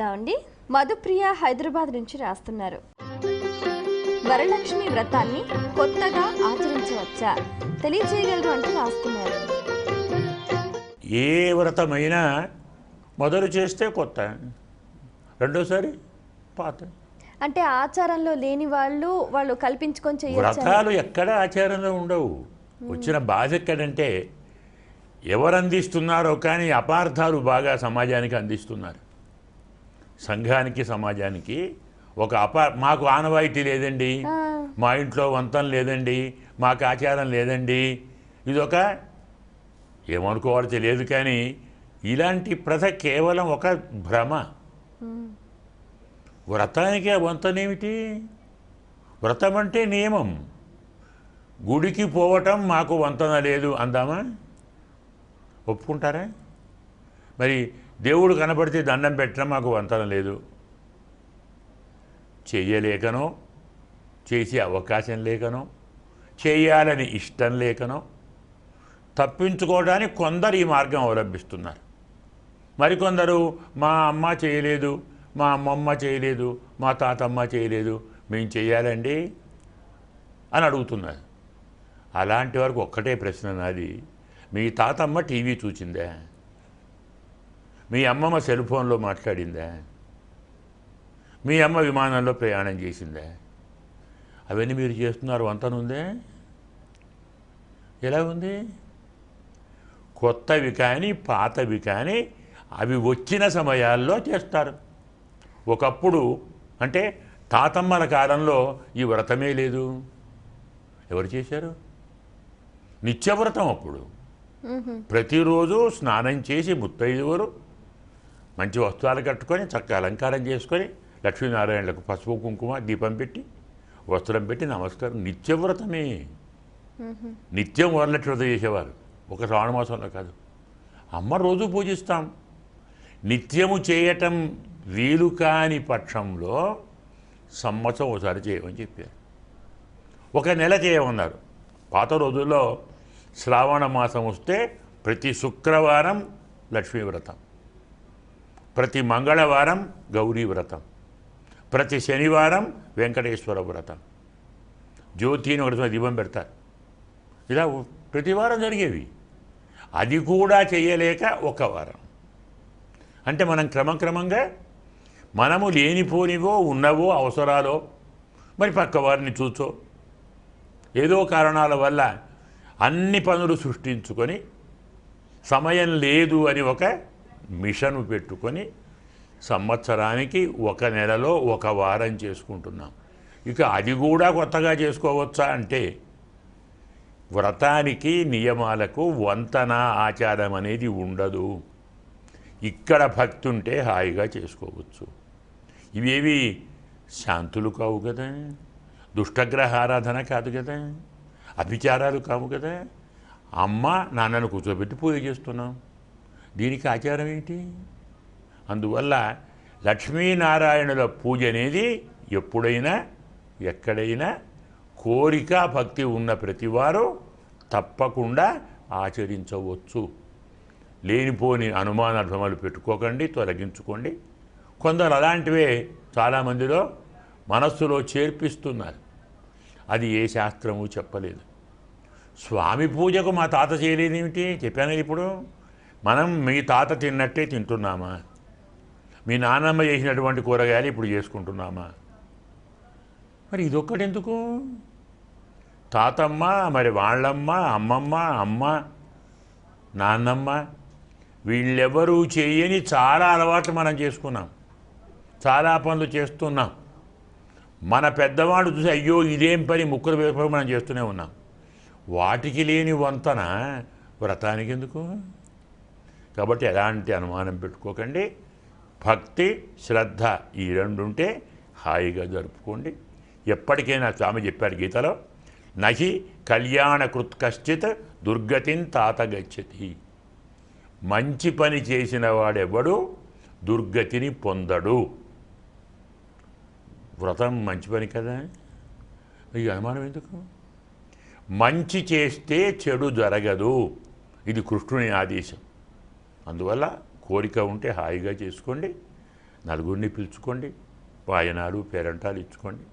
చూద్దామండి. మధుప్రియ హైదరాబాద్ నుంచి రాస్తున్నారు. వరలక్ష్మి వ్రతాన్ని కొత్తగా ఆచరించవచ్చా? తెలియజేయగలరు అంటూ రాస్తున్నారు. ఏ వ్రతమైనా మొదలు చేస్తే కొత్త. రెండోసారి పాత. అంటే ఆచారంలో లేని వాళ్ళు వాళ్ళు కల్పించుకొని చేయొచ్చు? వ్రతాలు ఎక్కడ ఆచారంలో ఉండవు. వచ్చిన బాధ ఎక్కడంటే ఎవరు అందిస్తున్నారో కానీ అపార్థాలు బాగా సమాజానికి అందిస్తున్నారు. సంఘానికి సమాజానికి ఒక అపా మాకు ఆనవాయితీ లేదండి. మా ఇంట్లో వంతం లేదండి. మాకు ఆచారం లేదండి. ఇదొక ఏమనుకోవాలో తెలియదు కానీ ఇలాంటి ప్రథ కేవలం ఒక భ్రమ. వ్రతానికి ఆ వంతనేమిటి వ్రతం అంటే నియమం. గుడికి పోవటం మాకు వంతన లేదు అందామా? ఒప్పుకుంటారా? మరి దేవుడు కనపడితే దండం పెట్టడం మాకు వంతన లేదు. చెయ్యలేకనో చేసే అవకాశం లేకనో చేయాలని ఇష్టం లేకనో తప్పించుకోవడానికి కొందరు ఈ మార్గం అవలంబిస్తున్నారు. మరికొందరు మా అమ్మ చేయలేదు మా అమ్మమ్మ చేయలేదు మా తాతమ్మ చేయలేదు మేము చేయాలండి అని అడుగుతున్నారు. అలాంటి వరకు ఒక్కటే ప్రశ్న నాది. మీ తాతమ్మ టీవీ చూచిందా మీ అమ్మమ్మ సెల్ ఫోన్లో మాట్లాడిందా? మీ అమ్మ విమానంలో ప్రయాణం చేసిందా? అవన్నీ మీరు చేస్తున్నారు వంతనుందే ఎలా ఉంది? కొత్తవి కానీ పాతవి కానీ అవి వచ్చిన సమయాల్లో చేస్తారు. ఒకప్పుడు అంటే తాతమ్మల కాలంలో ఈ వ్రతమే లేదు. ఎవరు చేశారు? నిత్యవ్రతం అప్పుడు. ప్రతిరోజు స్నానం చేసి ముత్తైదువులు మంచి వస్త్రాలు కట్టుకొని చక్కగా అలంకారం చేసుకొని లక్ష్మీనారాయణలకు పసుపు కుంకుమ దీపం పెట్టి వస్త్రం పెట్టి నమస్కారం. నిత్యవ్రతమే. నిత్యం వరలక్ష్మి వ్రతం చేసేవారు. ఒక శ్రావణ మాసంలో కాదు. అమ్మ రోజు పూజిస్తాం. నిత్యము చేయటం వీలు కాని పక్షంలో సంవత్సరం ఒకసారి చేయమని చెప్పారు. ఒక నెల చేయమన్నారు. పాత రోజుల్లో శ్రావణ మాసం వస్తే ప్రతి శుక్రవారం లక్ష్మీ వ్రతం ప్రతి మంగళవారం గౌరీ వ్రతం. ప్రతి శనివారం వెంకటేశ్వర వ్రతం. జ్యోతిని ఒకటి దీపం పెడతారు. ఇలా ప్రతి వారం జరిగేవి. అది కూడా చేయలేక ఒక వారం. అంటే మనం క్రమక్రమంగా మనము లేనిపోనివో ఉన్నవో అవసరాలో మరి పక్క వారిని చూచో ఏదో కారణాల వల్ల అన్ని పనులు సృష్టించుకొని సమయం లేదు అని ఒక మిషన్ పెట్టుకొని సంవత్సరానికి ఒక నెలలో ఒక వారం చేసుకుంటున్నాం. ఇక అది కూడా కొత్తగా చేసుకోవచ్చా అంటే వ్రతానికి నియమాలకు వంతన ఆచారం అనేది ఉండదు. ఇక్కడ భక్తి ఉంటే హాయిగా చేసుకోవచ్చు. ఇవేవి శాంతులు కావు కదా దుష్టగ్రహ ఆరాధన కాదు కదా అభిచారాలు కావు కదా. అమ్మ నాన్నను కూర్చోబెట్టి పూజ చేస్తున్నాం. దీనికి ఆచారం ఏంటి? అందువల్ల లక్ష్మీనారాయణుల పూజ అనేది ఎప్పుడైనా ఎక్కడైనా కోరిక భక్తి ఉన్న ప్రతివారు తప్పకుండా ఆచరించవచ్చు. లేనిపోని అనుమాన పెట్టుకోకండి తొలగించుకోండి. కొందరు అలాంటివే చాలామందిలో మనస్సులో చేర్పిస్తున్నారు. అది ఏ శాస్త్రము చెప్పలేదు. స్వామి పూజకు మా తాత చేయలేదేమిటి? చెప్పాను ఇప్పుడు. మనం మీ తాత తిన్నట్టే తింటున్నామా? మీ నాన్నమ్మ చేసినటువంటి కూరగాయలు ఇప్పుడు చేసుకుంటున్నామా? మరి ఇదొక్కటి ఎందుకు తాతమ్మ మరి వాళ్ళమ్మ అమ్మమ్మ అమ్మ నాన్నమ్మ వీళ్ళెవరూ చేయని చాలా అలవాట్లు మనం చేసుకున్నాం. చాలా పనులు చేస్తున్నాం. మన పెద్దవాళ్ళు చూసి అయ్యో ఇదేం పని? ముక్కలు వేసుకొని మనం చేస్తూనే ఉన్నాం. వాటికి లేని వంతన వ్రతానికి ఎందుకు కాబట్టి ఎలాంటి అనుమానం పెట్టుకోకండి. భక్తి శ్రద్ధ ఈ రెండు ఉంటే హాయిగా జరుపుకోండి. ఎప్పటికైనా స్వామి చెప్పారు గీతలో నహి కళ్యాణకృత్ కశ్చిత్ దుర్గతిని తాత గచ్చతి. మంచి పని చేసిన వాడెవడు దుర్గతిని పొందడు. వ్రతం మంచి పని కదా? ఈ అనుమానం ఎందుకు? మంచి చేస్తే చెడు జరగదు. ఇది కృష్ణుని ఆదేశం. అందువల్ల కోరిక ఉంటే హాయిగా చేసుకోండి నలుగురిని పిలుచుకోండి వాయనాలు పేరంటాలు ఇచ్చుకోండి.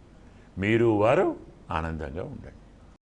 మీరు వారు ఆనందంగా ఉండండి.